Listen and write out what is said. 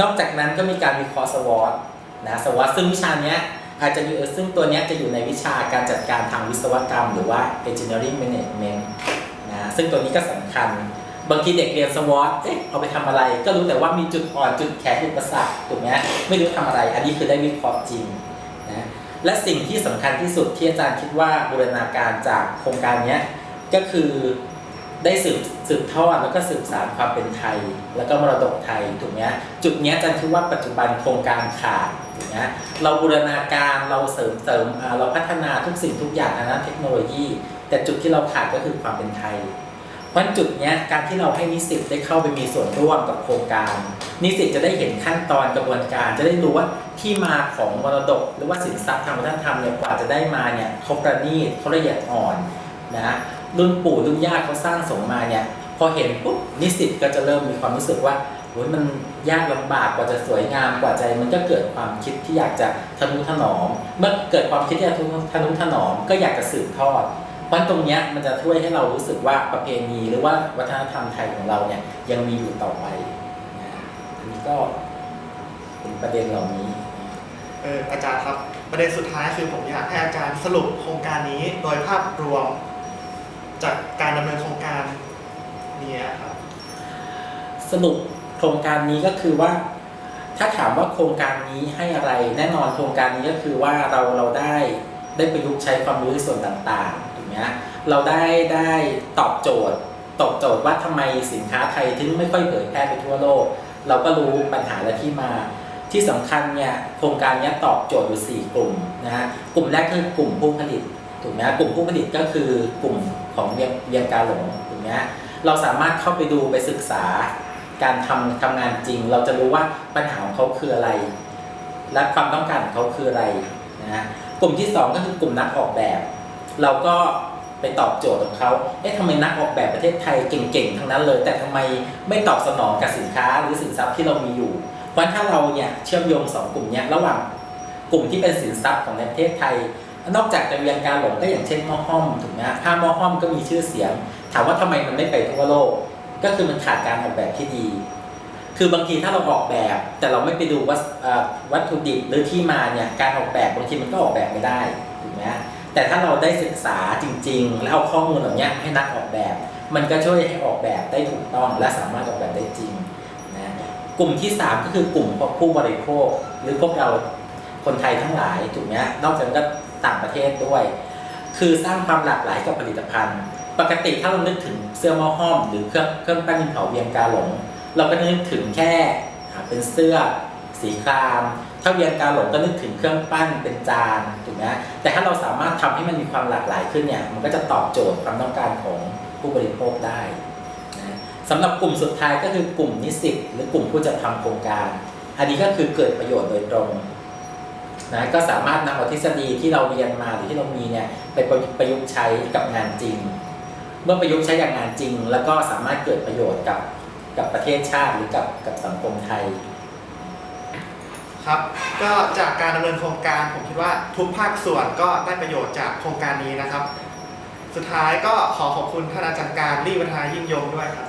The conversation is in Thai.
นอกจากนั้นก็มีการวิเคราะห์สวอตนะสวอตซึ่งวิชาเนี้ยอาจจะมีเออซึ่งตัวเนี้ยจะอยู่ในวิชาการจัดการทางวิศวกรรม หรือว่า engineering management นะซึ่งตัวนี้ก็สำคัญ บางทีเด็กเรียนสวอตเอ๊ะเอาไปทำอะไร ก็รู้แต่ว่ามีจุดอ่อนจุดแข็งอุปสรรคถูกไหมไม่รู้ทำอะไร อันนี้คือได้วิเคราะห์จริงนะและสิ่งที่สำคัญที่สุดที่อาจารย์คิดว่าบูรณาการจากโครงการเนี้ยก็คือ ได้สืบสืบทอดแล้วก็สืบสานความเป็นไทย แล้วก็มรดกไทยถูกไหมจุดนี้อาจารย์คิดว่าปัจจุบันโครงการขาดถูกไหมเราบูรณาการเราเสริมเสริมอ่าเราพัฒนาทุกสิ่งทุกอย่างทางด้านเทคโนโลยี แต่จุดที่เราขาดก็คือความเป็นไทย เพราะจุดนี้การที่เราให้นิสิตได้เข้าไปมีส่วนร่วมกับโครงการ นิสิตจะได้เห็นขั้นตอนกระบวนการ จะได้รู้ว่าที่มาของมรดก หรือว่าสินทรัพย์ทางวัฒนธรรมเนี่ยกว่าจะได้มาเนี่ยเขาประณีตเขาละเอียดอ่อนนะ รุ่นปู่รุ่นย่าเขาสร้างสมมาเนี่ยพอเห็นปุ๊บนิสิตก็จะเริ่มมีความรู้สึกว่าโอ้ยมันยากลำบากกว่าจะสวยงามกว่าใจมันก็เกิดความคิดที่อยากจะทนุถนอม เมื่อเกิดความคิดที่จะทนุถนอมก็อยากจะสืบทอดเพราะตรงนี้มันจะช่วยให้เรารู้สึกว่าประเพณีหรือว่าวัฒนธรรมไทยของเราเนี่ยยังมีอยู่ต่อไปนะอันนี้ก็เป็นประเด็นเหล่านี้เอออาจารย์ครับประเด็นสุดท้ายคือผมอยากให้อาจารย์สรุปโครงการนี้โดยภาพรวม จากการดำเนินโครงการนี้ครับ สรุปโครงการนี้ก็คือว่า ถ้าถามว่าโครงการนี้ให้อะไร แน่นอนโครงการนี้ก็คือว่าเราเราได้ได้ประยุกต์ใช้ความรู้ในส่วนต่างๆถูกไหมฮะเราได้ได้ตอบโจทย์ตอบโจทย์ว่าทำไมสินค้าไทยถึงไม่ค่อยเผยแพร่ไปทั่วโลก เราก็รู้ปัญหาและที่มา ที่สำคัญเนี่ยโครงการนี้ตอบโจทย์อยู่ 4 กลุ่มนะฮะกลุ่มแรกคือกลุ่มผู้ผลิต ถูกไหมกลุ่มผู้ผลิตก็คือกลุ่มของเวียงกาหลงถูกไหมเราสามารถเข้าไปดูไปศึกษาการทำทำงานจริง เราจะรู้ว่าปัญหาของเขาคืออะไร และความต้องการของเขาคืออะไรนะฮะกลุ่มที่ 2 ก็คือกลุ่มนักออกแบบ เราก็ไปตอบโจทย์ของเขาเอ๊ะทำไมนักออกแบบประเทศไทยเก่งๆทั้งนั้นเลย แต่ทำไมไม่ตอบสนองกับสินค้าหรือสินทรัพย์ที่เรามีอยู่ เพราะฉะนั้นถ้าเราเนี่ยเชื่อมโยงสองกลุ่มเนี้ยระหว่างกลุ่มที่เป็นสินทรัพย์ของในประเทศไทย นอกจากจะเวียนการหลงก็อย่างเช่นหม้อห้อมถูกไหมฮะผ้าหม้อห้อมก็มีชื่อเสียง ถามว่าทำไมมันไม่ไปทั่วโลก ก็คือมันขาดการออกแบบที่ดี คือบางทีถ้าเราออกแบบ แต่เราไม่ไปดูว่าวัตถุดิบหรือที่มาเนี่ยการออกแบบบางทีมันก็ออกแบบไม่ได้ถูกไหมแต่ถ้าเราได้ศึกษาจริง ๆ แล้วเอาข้อมูลเหล่านี้ให้นักออกแบบ มันก็ช่วยให้ออกแบบได้ถูกต้องและสามารถออกแบบได้จริงนะกลุ่มที่ 3 ก็คือกลุ่มผู้บริโภค หรือพวกเรา คนไทยทั้งหลายถูกไหมนอกจากนั้นก็ต่างประเทศด้วย คือสร้างความหลากหลายกับผลิตภัณฑ์ ปกติถ้าเรานึกถึงเสื้อหม้อห้อม หรือเครื่องเครื่องปั้นดินเผาเวียงกาหลง เราก็นึกถึงแค่เป็นเสื้อสีครามถ้าเวียงกาหลงก็นึกถึงเครื่องปั้นเป็นจานถูกไหมแต่ถ้าเราสามารถทำให้มันมีความหลากหลายขึ้นเนี่ยมันก็จะตอบโจทย์ความต้องการของผู้บริโภคได้นะสำหรับกลุ่มสุดท้ายก็คือกลุ่มนิสิตหรือกลุ่มผู้จัดทำโครงการ อันนี้ก็คือเกิดประโยชน์โดยตรง นะก็สามารถนำเอาทฤษฎีที่เราเรียนมาหรือที่เรามีเนี่ยไปประยุกต์ใช้กับงานจริง เมื่อประยุกต์ใช้กับงานจริง แล้วก็สามารถเกิดประโยชน์กับกับประเทศชาติหรือกับกับสังคมไทยครับก็จากการดำเนินโครงการผมคิดว่าทุกภาคส่วนก็ได้ประโยชน์จากโครงการนี้นะครับ สุดท้ายก็ขอขอบคุณท่านอาจารย์การรีวัฒนายิ่งยงด้วยครับ